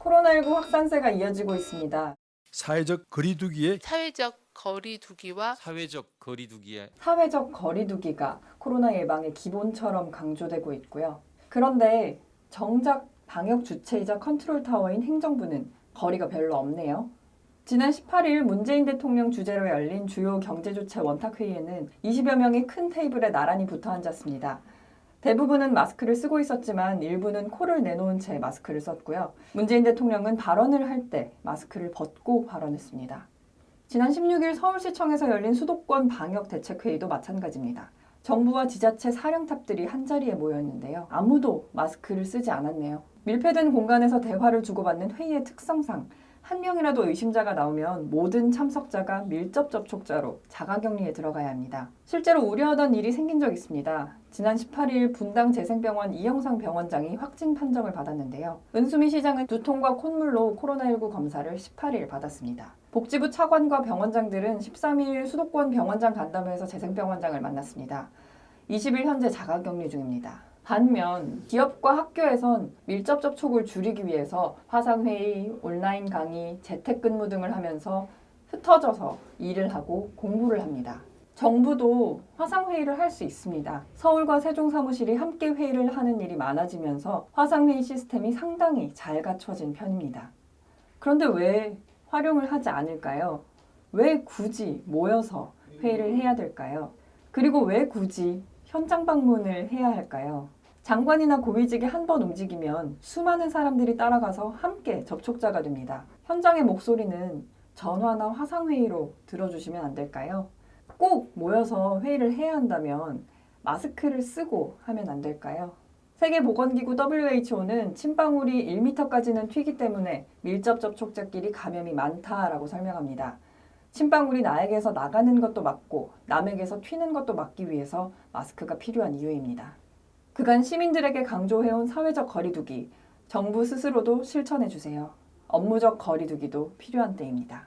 코로나19 확산세가 이어지고 있습니다. 사회적 거리두기에 사회적 거리두기와 사회적 거리두기에 사회적 거리두기가 코로나 예방의 기본처럼 강조되고 있고요. 그런데 정작 방역 주체이자 컨트롤 타워인 행정부는 거리가 별로 없네요. 지난 18일 문재인 대통령 주재로 열린 주요 경제주체 원탁회의에는 20여 명이 큰 테이블에 나란히 붙어 앉았습니다. 대부분은 마스크를 쓰고 있었지만 일부는 코를 내놓은 채 마스크를 썼고요. 문재인 대통령은 발언을 할 때 마스크를 벗고 발언했습니다. 지난 16일 서울시청에서 열린 수도권 방역 대책회의도 마찬가지입니다. 정부와 지자체 사령탑들이 한자리에 모였는데요. 아무도 마스크를 쓰지 않았네요. 밀폐된 공간에서 대화를 주고받는 회의의 특성상 한 명이라도 의심자가 나오면 모든 참석자가 밀접 접촉자로 자가격리에 들어가야 합니다. 실제로 우려하던 일이 생긴 적 있습니다. 지난 18일 분당 재생병원 이영상 병원장이 확진 판정을 받았는데요. 은수미 시장은 두통과 콧물로 코로나19 검사를 18일 받았습니다. 복지부 차관과 병원장들은 13일 수도권 병원장 간담회에서 재생병원장을 만났습니다. 20일 현재 자가격리 중입니다. 반면 기업과 학교에선 밀접 접촉을 줄이기 위해서 화상회의, 온라인 강의, 재택근무 등을 하면서 흩어져서 일을 하고 공부를 합니다. 정부도 화상회의를 할 수 있습니다. 서울과 세종 사무실이 함께 회의를 하는 일이 많아지면서 화상회의 시스템이 상당히 잘 갖춰진 편입니다. 그런데 왜 활용을 하지 않을까요? 왜 굳이 모여서 회의를 해야 될까요? 그리고 왜 굳이 현장 방문을 해야 할까요? 장관이나 고위직이 한 번 움직이면 수많은 사람들이 따라가서 함께 접촉자가 됩니다. 현장의 목소리는 전화나 화상회의로 들어주시면 안 될까요? 꼭 모여서 회의를 해야 한다면 마스크를 쓰고 하면 안 될까요? 세계보건기구 WHO는 침방울이 1m까지는 튀기 때문에 밀접 접촉자끼리 감염이 많다라고 설명합니다. 침방울이 나에게서 나가는 것도 막고 남에게서 튀는 것도 막기 위해서 마스크가 필요한 이유입니다. 그간 시민들에게 강조해온 사회적 거리두기, 정부 스스로도 실천해 주세요. 업무적 거리두기도 필요한 때입니다.